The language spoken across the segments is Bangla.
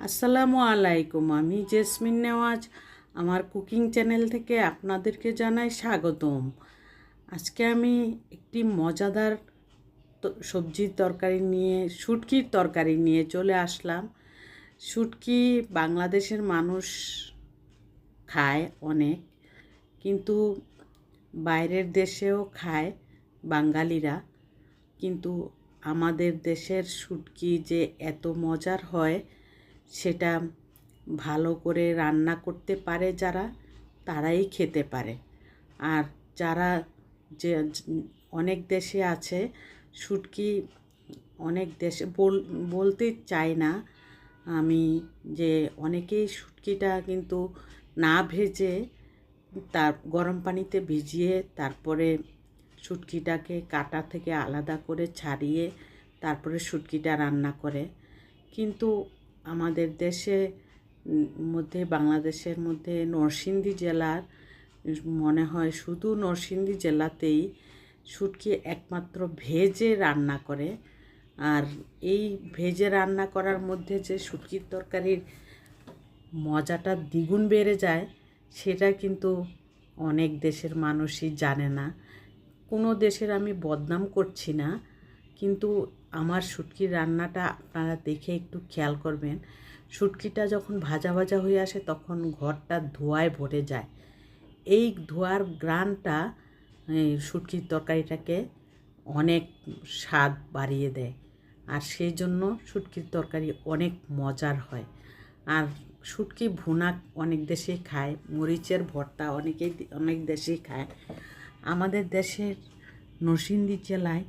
আসসালামু আলাইকুম, আমি জেসমিন নেওয়াজ। আমার কুকিং চ্যানেল থেকে আপনাদেরকে জানাই স্বাগতম। আজকে আমি একটি মজাদার সবজির তরকারি নিয়ে, শুটকির তরকারি নিয়ে চলে আসলাম। শুটকি বাংলাদেশের মানুষ খায় অনেক, কিন্তু বাইরের দেশেও খায় বাঙালিরা। কিন্তু আমাদের দেশের শুটকি যে এত মজার হয় সেটা ভালো করে রান্না করতে পারে যারা, তারাই খেতে পারে। আর যারা যে অনেক দেশে আছে, শুটকি অনেক দেশে বল, বলতে চাই না, আমি যে অনেকেই শুটকিটা কিন্তু না ভেজে তার গরম পানিতে ভিজিয়ে তারপরে শুটকিটাকে কাটা থেকে আলাদা করে ছাড়িয়ে তারপরে শুটকিটা রান্না করে। কিন্তু আমাদের দেশে মধ্যে, বাংলাদেশের মধ্যে নরসিংদী জেলার, মনে হয় শুধু নরসিংদী জেলাতেই শুটকি একমাত্র ভেজে রান্না করে। আর এই ভেজে রান্না করার মধ্যে যে শুটকির তরকারির মজাটা দ্বিগুণ বেড়ে যায়, সেটা কিন্তু অনেক দেশের মানুষই জানে না। কোনো দেশের আমি বদনাম করছি না। কিন্তু আমার শুটকির রান্নাটা আপনারা দেখে একটু খেয়াল করবেন। শুটকিটা যখন ভাজা ভাজা হয়ে আসে তখন ঘরটা ধোঁয়ায় ভরে যায়। এই ধোয়ার গ্রানটা শুটকির তরকারিটাকে অনেক স্বাদ বাড়িয়ে দেয়। আর সেই জন্য শুটকির তরকারি অনেক মজার হয়। আর শুটকি ভুনা অনেক দেশেই খায়, মরিচের ভর্তা অনেকেই, অনেক দেশেই খায়। আমাদের দেশের নরসিংদী জেলায়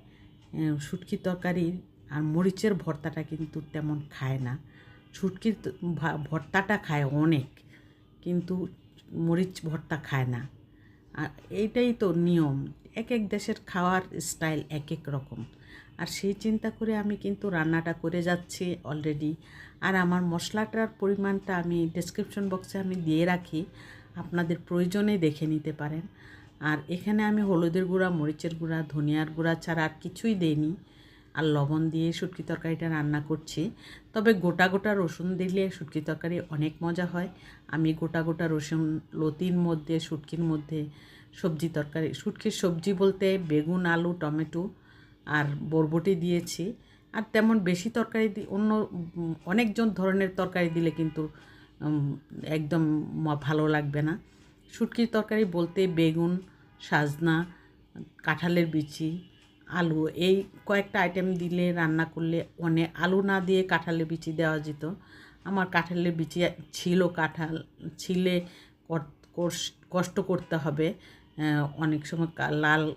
শুটকি তরকারি আর মরিচের ভর্তাটা কিন্তু তেমন খায় না। শুটকির ভর্তাটা খায় অনেক, কিন্তু মরিচ ভর্তা খায় না। আর এইটাই তো নিয়ম, এক এক দেশের খাওয়ার স্টাইল এক এক রকম। আর সেই চিন্তা করে আমি কিন্তু রান্নাটা করে যাচ্ছি অলরেডি আর আমার মশলাটার পরিমাণটা আমি ডেসক্রিপশন বক্সে আমি দিয়ে রাখি, আপনাদের প্রয়োজনে দেখে নিতে পারেন। আর এখানে আমি হলুদের গুঁড়া, মরিচের গুঁড়া, ধনিয়ার গুঁড়া ছাড়া আর কিছুই দেইনি। আর লবণ দিয়ে শুটকি তরকারিটা রান্না করছি। তবে গোটা গোটা রসুন দিলে শুটকি তরকারি অনেক মজা হয়। আমি গোটা গোটা রসুন লতির মধ্যে, শুটকির মধ্যে সবজি তরকারি, শুটকির সবজি বলতে বেগুন, আলু, টমেটো আর বরবটি দিয়েছি। আর তেমন বেশি তরকারি অন্য অনেকজন ধরনের তরকারি দিলে কিন্তু একদম ভালো লাগবে না। শুটকির তরকারি বলতে বেগুন, সাজনা, কাঁঠালের বিচি, আলু। এই কয়েকটা আইটেম দিলে, রান্না করলে অনেক আলু না দিয়ে কাঁঠালের বিচি দেওয়া যেত। আমার কাঁঠালের বিচি ছিল কাঁঠাল, ছিলে কষ্ট করতে হবে। অনেক সময় লাল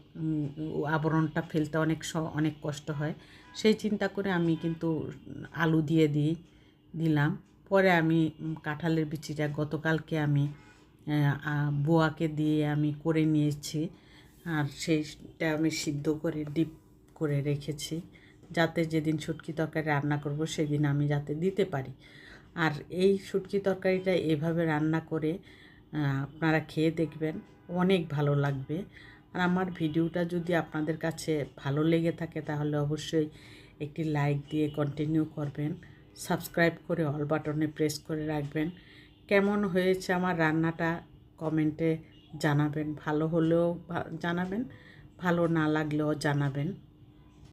আবরণটা ফেলতে অনেক স- অনেক কষ্ট হয়। সেই চিন্তা করে আমি কিন্তু আলু দিয়ে দিই, দিলাম। পরে আমি কাঁঠালের বিচিটা গতকালকে আমি বুয়াকে দিয়ে আমি করে নিয়েছি। আর সেইটা আমি সিদ্ধ করে, ডিপ করে রেখেছি। যাতে যেদিন শুটকি তরকারি রান্না করব, সেদিন আমি যাতে দিতে পারি। আর এই শুটকি তরকারিটা এভাবে রান্না করে আপনারা খেয়ে দেখবেন, অনেক ভালো লাগবে। আর আমার ভিডিওটা যদি আপনাদের কাছে ভালো লেগে থাকে, তাহলে অবশ্যই একটি লাইক দিয়ে কন্টিনিউ করবেন। সাবস্ক্রাইব করে অল বাটনে প্রেস করে রাখবেন। কেমন হয়েছে আমার রান্নাটা কমেন্টে জানাবেন। ভালো হলেও জানাবেন ভালো না লাগলেও জানাবেন।